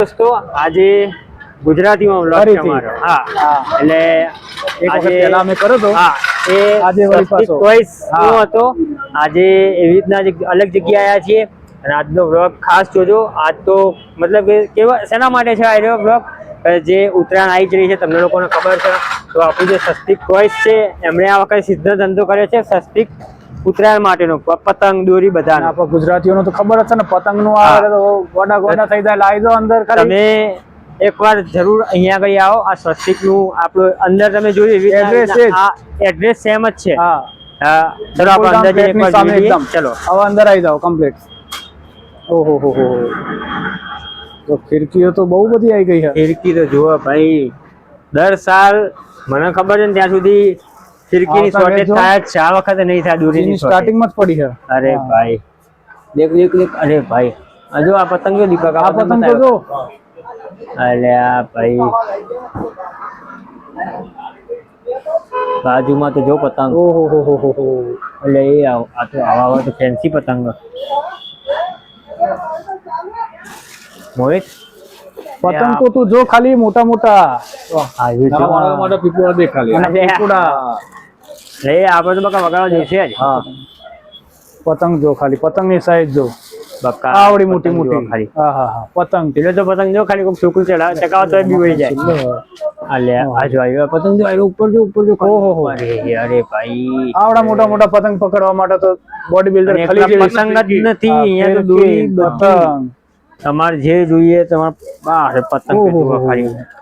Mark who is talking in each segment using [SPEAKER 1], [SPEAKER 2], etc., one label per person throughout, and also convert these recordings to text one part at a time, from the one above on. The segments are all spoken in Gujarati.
[SPEAKER 1] દોસ્તો આજે ગુજરાતીમાં વ્લોગ છે. અમારો. હા. એટલે
[SPEAKER 2] એક વખત
[SPEAKER 1] આજે
[SPEAKER 2] પહેલા અમે કર્યો તો
[SPEAKER 1] હા. એ
[SPEAKER 2] આજે
[SPEAKER 1] toys નો હતો. આજે એવી રીતના અલગ જગ્યાએ આવ્યા છીએ. અને આજનો વ્લોગ ખાસ જોજો. આજ તો મતલબ કે કેવા શેના માટે છે આ વ્લોગ જે ઉત્તરાયણ આવી જ રહી છે તમને લોકોને ખબર છે. તો આપણું જે સસ્તિક ટોયસ છે એમણે આ વખતે સિદ્ધ ધંધો કર્યો છે? સ્વસ્તિક ઉત્તરાયણ માટેનો પતંગ દોરી બધા
[SPEAKER 2] આપણે ગુજરાતીઓનો તો ખબર હશે ને પતંગનું આવે તો ગોડા ગોડા થઈ જાય લાવી દો અંદર
[SPEAKER 1] તમે એકવાર જરૂર અહીંયા આગળ આવો આ સ્વસ્તિકનું આપણું અંદર તમે જોયું એવી
[SPEAKER 2] Address
[SPEAKER 1] રીતના
[SPEAKER 2] એ જ.
[SPEAKER 1] આ એડ્રેસ સેમ જ છે.
[SPEAKER 2] હા.
[SPEAKER 1] ચલો આપણે અંદર જઈને એકવાર
[SPEAKER 2] સામે એકદમ.
[SPEAKER 1] ચલો.
[SPEAKER 2] હવે અંદર આવી જાઓ કમ્પ્લીટ ઓહો હો હો તો ખિડકીઓ તો બહુ બધી આવી ગઈ છે.
[SPEAKER 1] ફિરકી તો જુઓ ભાઈ દર સાલ મને ખબર છે ને ત્યાં સુધી ફિરકીની શોર્ટેજ થાય જ છે આ વખતે નહીં થાય દોરીની
[SPEAKER 2] એની
[SPEAKER 1] shortage.
[SPEAKER 2] સ્ટાર્ટિંગમાં જ પડી છે.
[SPEAKER 1] અરે ભાઈ. દેખ દેખ દેખ. અરે ભાઈ. હજુ આ પતંગ જો દીપક
[SPEAKER 2] આ પતંગ જો.
[SPEAKER 1] અરે આ ભાઈ. બાજુમાં તો જો પતંગ.
[SPEAKER 2] ઓહો હો હો હો હો
[SPEAKER 1] એટલે એ આ તો આવા આવા તો ફેન્સી પતંગ. મોહિત?
[SPEAKER 2] પતંગ તો તું જો ખાલી મોટા મોટા. હા માટે
[SPEAKER 3] પીપળા દેખાલી
[SPEAKER 2] પીપળા.
[SPEAKER 1] રે આપણે તો બકા વગાડવા જોઈશે જ.
[SPEAKER 2] હા. પતંગ જો ખાલી પતંગની સાઈઝ જો.
[SPEAKER 1] બકા
[SPEAKER 2] આવડી મોટી
[SPEAKER 1] પતંગ
[SPEAKER 2] મોટી.
[SPEAKER 1] ખાલી.
[SPEAKER 2] હા હા હા પતંગ.
[SPEAKER 1] એટલે તો પતંગ જો ખાલી કોઈ છોકરું ચડાવે ચકાવે તો બી વહી જાય. અલે આ જો આવ્યો પતંગ જો આવ્યો ઉપર જો ઉપર જો
[SPEAKER 2] ઓહો.
[SPEAKER 1] અરે અરે ભાઈ.
[SPEAKER 2] આવડા મોટા મોટા પતંગ પકડવા માટે તો બોડી બિલ્ડર ખાલી જે
[SPEAKER 1] પતંગ જ નથી અહીંયા તો દોરી
[SPEAKER 2] પતંગ.
[SPEAKER 1] તમારે જે જોઈએ તમારે બાર પતંગ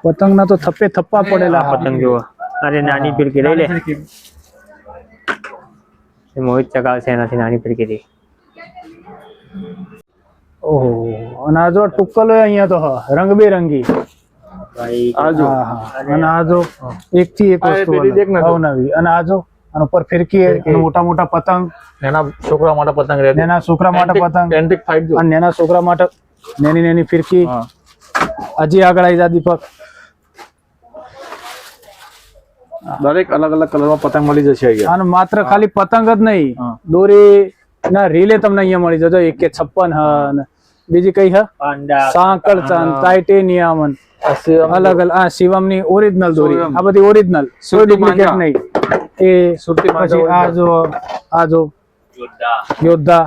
[SPEAKER 2] પતંગ ના તો થપ્પે થપ્પા પડેલા.
[SPEAKER 1] પતંગ જોવા અરે નાની પીરકી લઈ લે. એ મોહિત ચગાવશે એનાથી નાની ફિરકી થી
[SPEAKER 2] ઓહો અને આ જો ટુક્કલો અહીંયા તો રંગબેરંગી.
[SPEAKER 1] ભાઈ
[SPEAKER 2] હા હા. અને આ એક થી એક વસ્તુ
[SPEAKER 3] પેલી દેખ ને
[SPEAKER 2] અલગ, અને આ જો આના ઉપર ફિરકી મોટા મોટા પતંગ.
[SPEAKER 3] નાના છોકરા માટે પતંગ રહે
[SPEAKER 2] નેના છોકરા માટે પતંગ.
[SPEAKER 3] એન્ટિક ફાઇટ
[SPEAKER 2] અને નેના છોકરા માટે નેની નેની ફિરકી. હજી આગળ આવી જા દીપક.
[SPEAKER 3] દરેક અલગ અલગ કલરમાં પતંગ મળી જશે અહીંયા.
[SPEAKER 2] અને માત્ર ખાલી પતંગ જ નહીં દોરી ના રીલે તમને અહીંયા મળી જશે. એક કે છપ્પન હ બીજી કઈ હ? સાંકળ ચાંદ ટાઇટેનિયમ અલગ અલગ આ શિવમની ઓરિજિનલ દોરી. આ બધી ઓરિજિનલ કોઈ ડુપ્લિકેટ નહીં. એ
[SPEAKER 3] સુરતી
[SPEAKER 2] પછી આ જો આ જો યોદ્ધા.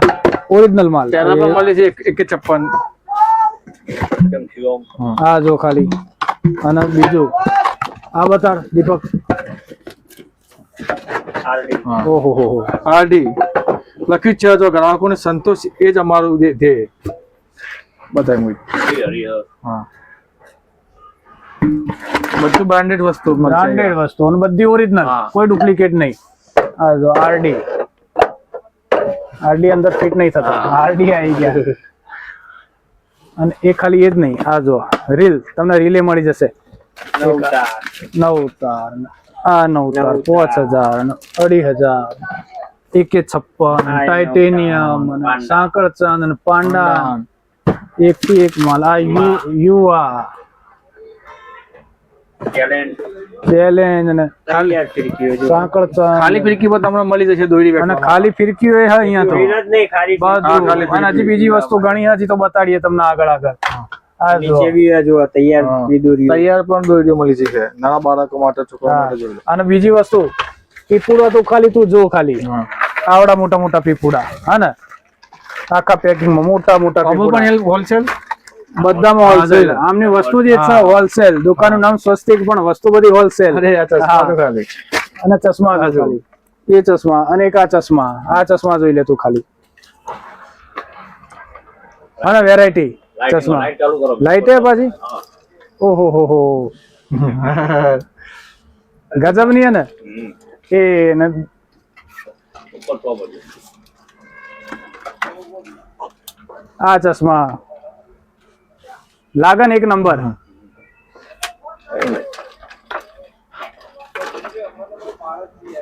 [SPEAKER 2] ઓરિજિનલ માલ.
[SPEAKER 3] તેના પણ મળી છે એક- એક કે છપ્પન.
[SPEAKER 2] આ જો ખાલી. અને બીજું આ બતાડ દીપક. ઓહો હો હો.
[SPEAKER 3] આરડી. લખ્યું છે જો ગ્રાહકોને સંતોષ એ જ અમારું ધ્યેય. બધાય મુજબ હા. બધું બ્રાન્ડેડ વસ્તુ
[SPEAKER 2] બ્રાન્ડેડ વસ્તુ. અને બધી ઓરિજિનલ. કોઈ ડુપ્લિકેટ નહીં. આ જો આરડી. આરડી અંદર ફિટ નહીં થતો. આરડી આવી ગયા. અને એ ખાલી એ જ નહીં. આ જો રીલ. તમને રીલે મળી જશે. નવ તાર આ નવ તાર પાંચ હજાર અઢી હજાર એકે છપ્પન ટાઇટેનિયમ અને સાંકળ ચાંદ અને પાંડા. એક થી એક માલ. આ યુવા. ચેલેન્જ. અને
[SPEAKER 3] ખાલી ફિરકી પર તમને મળી જશે દોરી
[SPEAKER 2] અને ખાલી ફિરકી હોય હા અહીંયા તો.
[SPEAKER 3] ખાલી
[SPEAKER 2] બીજી વસ્તુ ઘણી હજી તો બતાડીએ તમને આગળ આગળ.
[SPEAKER 1] તૈયાર
[SPEAKER 3] હા.
[SPEAKER 1] બી દોરી
[SPEAKER 3] તૈયાર પણ દોરીઓ મળી જશે. નાના બાળકો માટે છોકરા માટે
[SPEAKER 2] અને બીજી વસ્તુ પીપુડા તો ખાલી તું જો ખાલી. આવડા મોટા મોટા પીપુડા. હા ને? આખા પેકિંગમાં મોટા મોટા
[SPEAKER 3] પણ હોલસેલ?
[SPEAKER 2] બધામાં હોલસેલ. આમની વસ્તુ જે છે હોલસેલ. દુકાનનું નામ સ્વસ્તિક પણ વસ્તુ બધી હોલસેલ. અને ચશ્મા ખાલી. એ ચશ્મા અને એક આ ચશ્મા. આ ચશ્મા જોઈ લે તું ખાલી. અને વેરાયટી ચશ્મા. લાઈટ હે પાછી? ઓહો હો હો. ગજબની હે ને? એ ને આ ચશ્મા. લાગન એક નંબર.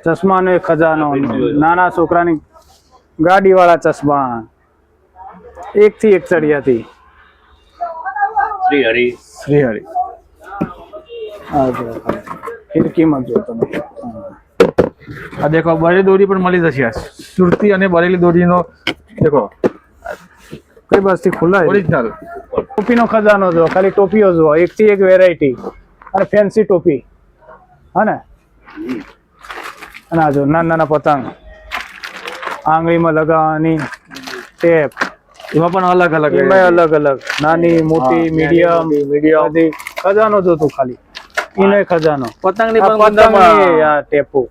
[SPEAKER 2] ચશ્માનો એક ખજાનો. નાના છોકરાની ગાડી વાળા ચશ્મા. એક થી એક ચડિયાતી
[SPEAKER 3] શ્રી હરિ
[SPEAKER 2] આ જો કિંમત જો તમે.
[SPEAKER 3] આ દેખો બરેલી દોરી પણ મળી જશે સુરતી અને બરેલી દોરીનો દેખો.
[SPEAKER 2] કઈ બસથી ખુલ્લા?
[SPEAKER 3] ઓરિજિનલ
[SPEAKER 2] ટોપીનો ખજાનો જો ખાલી ટોપીઓ જો એક થી એક વેરાયટી અને ફેન્સી ટોપી. હા ને? અને આ જો નાના નાના પતંગ. આંગળીમાં લગાવવાની ટેપ.
[SPEAKER 3] એમાં પણ અલગ અલગ
[SPEAKER 2] એમાં અલગ અલગ. નાની મોટી મીડિયમ મીડિયમ બધી ખજાનો જોતું ખાલી. ઈને ખજાનો.
[SPEAKER 3] પતંગની
[SPEAKER 2] પતંગની આ ટેપો.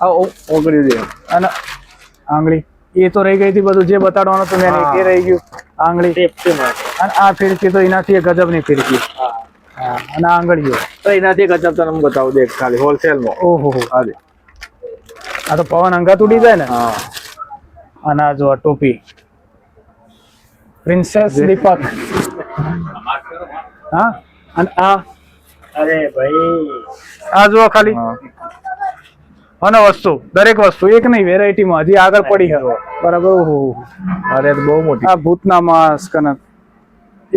[SPEAKER 3] આ ઓગળી દે.
[SPEAKER 2] અને આંગળી. એ તો રહી ગઈ હતી બધું જે બતાડવાનું હતું મેં એ રહી ગયું. આંગળી. અને આ ફિરકી તો એનાથી ગજબની ફિરકી. હા. અને આંગળીઓ.
[SPEAKER 3] તો એનાથી ગજબ તને બતાવું દેખ ખાલી હોલસેલમાં
[SPEAKER 2] ઓહો.
[SPEAKER 3] દે
[SPEAKER 2] આ તો પવન અંગાત ઉડી જાય ને?
[SPEAKER 3] હા.
[SPEAKER 2] અને આ જો ટોપી. પ્રિન્સેસ દીપક હા? અને આ?
[SPEAKER 1] અરે ભાઈ.
[SPEAKER 2] આ જુઓ ખાલી.
[SPEAKER 3] હા.
[SPEAKER 2] અને વસ્તુ દરેક વસ્તુ. એક નહીં વેરાયટીમાં હજી આગળ પડી છે. બરાબર? ઓહો.
[SPEAKER 3] અરે બહુ મોટી.
[SPEAKER 2] આ ભૂતના માસ્ક અને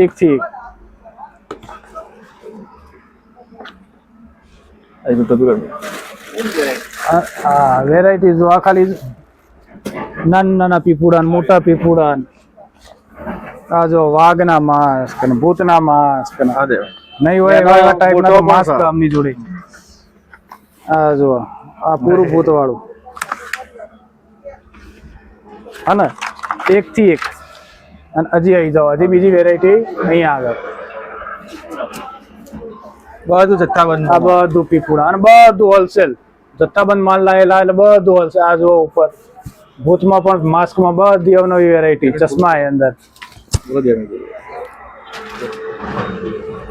[SPEAKER 2] એક થી એક.
[SPEAKER 3] આ તો ટોપી
[SPEAKER 2] આ- આ વેરાયટી જો આ ખાલી નાના નાના પીપુડા ને મોટા પીપુડા આ જો વાઘના માસ્ક ભૂત ભૂતના માસ્ક ને નહીં હોય એવા ટાઈપના માસ્ક આમની જોડે. આ જો આ પૂરું ભૂત વાળું હા એક થી એક. અને હજી આવી જાઓ હજી બીજી વેરાયટી અહીંયા આગળ
[SPEAKER 3] બધું જથ્થાબંધ
[SPEAKER 2] આ બધું પીપુડા અને બધું હોલસેલ જથ્થાબંધ માલ લાયેલા એટલે બધું હોલસેલ આ જો ઉપર ભૂતમાં પણ માસ્કમાં બધી અવનવી વેરાયટી ચશ્મા એ અંદર.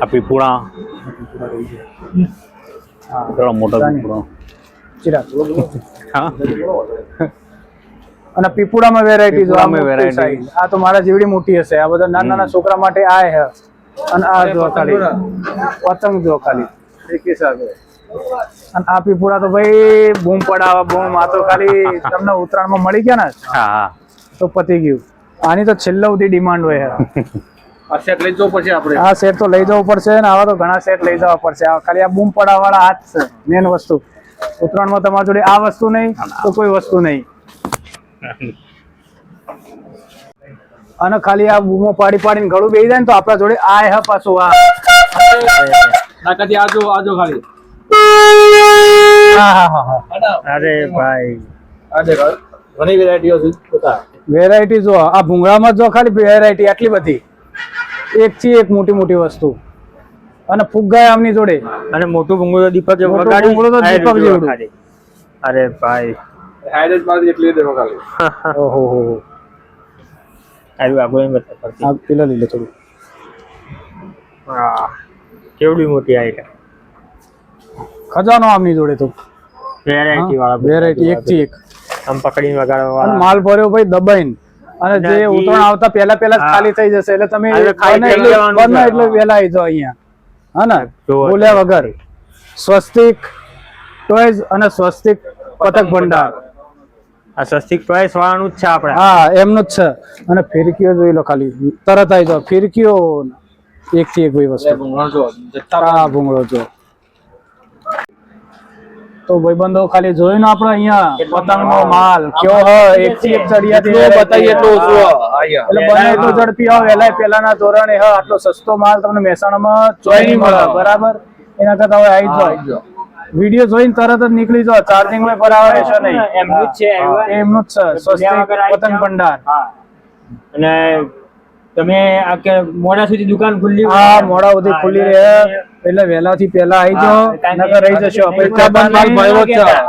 [SPEAKER 4] આ પીપુડા
[SPEAKER 2] હા
[SPEAKER 4] પેલો મોટો
[SPEAKER 2] તાની.
[SPEAKER 4] પીપુડો
[SPEAKER 2] ચિરાગ.
[SPEAKER 4] હા?
[SPEAKER 2] અને પીપુડામાં વેરાયટી જો આ
[SPEAKER 4] પીપુડામાં
[SPEAKER 2] મોટી આ તો મારા જેવડી મોટી હશે. આ બધા નાના નાના છોકરા માટે આ હે. અને આ જો ખાલી. પતંગ જો ખાલી.
[SPEAKER 3] એક સાથે.
[SPEAKER 2] અને આ પીપુડા તો ભાઈ બૂમ પડાવા બૂમ. આ તો ખાલી તમને ઉત્તરાયણમાં મળી ગયા ને?
[SPEAKER 4] હા હા.
[SPEAKER 2] તો પતી ગયું. આની તો છેલ્લો સુધી ડિમાન્ડ હોય
[SPEAKER 3] આ સેટ લઈ જવો પડશે આપણે.
[SPEAKER 2] આ સેટ તો લઈ જવો પડશે ને આવા તો ઘણા સેટ લઈ જવા પડશે. આ ખાલી આ બૂમ પડા વાળા હાથ છે મેન વસ્તુ. ઉત્તરાયણમાં તમારી જોડે આ વસ્તુ નહીં તો કોઈ વસ્તુ નહીં. અને ખાલી આ બૂમો પાડી પાડીને ગળું બેસી જાય ને તો આપણા જોડે આ હે પાછું આ.
[SPEAKER 3] આજો આજો ખાલી.
[SPEAKER 2] હા હા હા
[SPEAKER 1] અરે ભાઈ.
[SPEAKER 3] દેખ હવે. ઘણી વેરાયટીઓ છે.
[SPEAKER 2] વેરાયટી જો આ ભૂંગળામાં જો ખાલી વેરાયટી આટલી બધી. એક થી એક મોટી મોટી વસ્તુ. અને ફુગ્ગા આમની જોડે.
[SPEAKER 1] અને મોટું ભૂંગળું દીપક
[SPEAKER 2] ભૂંગળું તો
[SPEAKER 1] આ
[SPEAKER 2] દીપક જેવડું.
[SPEAKER 1] અરે ભાઈ.
[SPEAKER 3] હાઈલાઇટ મારી એટલી દેવો ખાલી
[SPEAKER 2] ઓહો હો હો.
[SPEAKER 1] આવ્યું આગળ એમ બતા પડતી.
[SPEAKER 2] આ પેલા લઈ લે થોડું.
[SPEAKER 1] હા. કેવડી મોટી આઈટમ.
[SPEAKER 2] ખજાનો આમની જોડે તો.
[SPEAKER 1] વેરાયટી વાળા
[SPEAKER 2] વેરાયટી એક થી એક.
[SPEAKER 1] આમ પકડીને વગાડવા
[SPEAKER 2] માલ ભર્યો ભાઈ દબાઈને. અને જે ઉતરણ આવતા પહેલા પહેલા ખાલી થઈ જશે. એટલે તમે બને એટલે- વહેલા આવી જાઓ અહીંયા. હા ને? બોલ્યા વગર. સ્વસ્તિક ટોયઝ અને સ્વસ્તિક પતંગ ભંડાર.
[SPEAKER 1] આ સ્વસ્તિક ટોયઝ વાળાનું જ છે આપણે.
[SPEAKER 2] હા એમનું જ છે. અને ફિરકીઓ જોઈ લો ખાલી. તરત આવી જાઓ. ફિરકીઓ એક થી એક વસ્તુ.
[SPEAKER 3] ભૂંગળો
[SPEAKER 2] જો ભૂંગળો જો તો ભાઈબંધો ખાલી જોયું ને આપણે અહીંયા પતંગનો માલ કયો હ? એક થી એક
[SPEAKER 3] તો.
[SPEAKER 2] એટલે બને ઝડપી આવો વહેલા પહેલાના ધોરણે હ આટલો સસ્તો માલ તમને મહેસાણામાં જોઈ નહીં મળે. બરાબર? એના કરતા હવે આવી જાઓ. વીડિયો જોઈને તરત જ નીકળી જાવ ચાર્જિંગમાં ભરાવે છે નહીં.
[SPEAKER 1] એમનું જ છે
[SPEAKER 2] એમનું જ છે. સ્વસ્તિક પતંગ ભંડાર.
[SPEAKER 1] અને તમે આ કે મોડા સુધી દુકાન ખુલ્લી
[SPEAKER 2] હા મોડા સુધી ખુલ્લી રહે. એટલે વહેલાથી પહેલા આવી જાઓ નકર રહી જશો.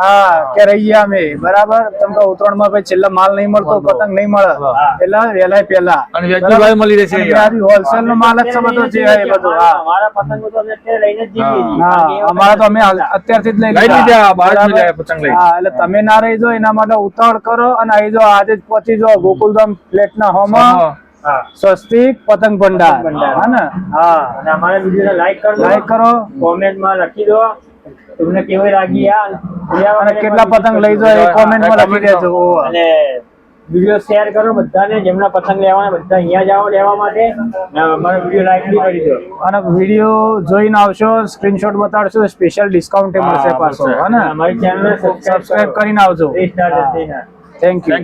[SPEAKER 2] હા કે રહી ગયા અમે. બરાબર? તમને તો ઉત્તરાયણમાં ભાઈ છેલ્લા માલ નહીં મળતો પતંગ નહીં મળે. એટલે વહેલા પહેલા
[SPEAKER 3] અને મળી રહેશે.
[SPEAKER 2] હોલસેલ નો માલ જ છે બધો જે હોય એ બધું. હા.
[SPEAKER 1] અમારા પતંગો તો અમે અત્યારે લઈને જ
[SPEAKER 2] હા. અમારા તો અમે અત્યારથી જ લઈ
[SPEAKER 3] લઈ લીધા, પતંગ લઈ.
[SPEAKER 2] હા એટલે તમે ના રહી જાઓ એના માટે ઉતાવળ કરો અને આવી જાઓ. આજે જ પહોંચી જાઓ ગોકુલધામ ફ્લેટ ના હોમાં
[SPEAKER 1] હા
[SPEAKER 2] સ્વસ્તિક પતંગ ભંડાર. હા ને? હા
[SPEAKER 1] અને અમારા વીડિયો લાઈક કરો.
[SPEAKER 2] લાઈક કરો.
[SPEAKER 1] કોમેન્ટમાં લખી દો. તમને કેવી લાગી આ
[SPEAKER 2] અને કેટલા પતંગ લઈ જાઓ એ કોમેન્ટમાં લખી દેજો.
[SPEAKER 1] અને વીડિયો શેર કરો બધાને જેમના પતંગ લેવાના બધા અહીંયા જાઓ લેવા માટે. અમારો વીડિયો લાઈક બી કરી દો.
[SPEAKER 2] અને વીડિયો જોઈને આવશો સ્ક્રીનશોટ બતાડશો સ્પેશિયલ ડિસ્કાઉન્ટ મળશે પાછો.
[SPEAKER 3] મળશે.
[SPEAKER 2] હા ને?
[SPEAKER 1] અમારી ચેનલ
[SPEAKER 2] સબસ્ક્રાઇબ કરીને આવજો.
[SPEAKER 1] Star
[SPEAKER 2] thank you.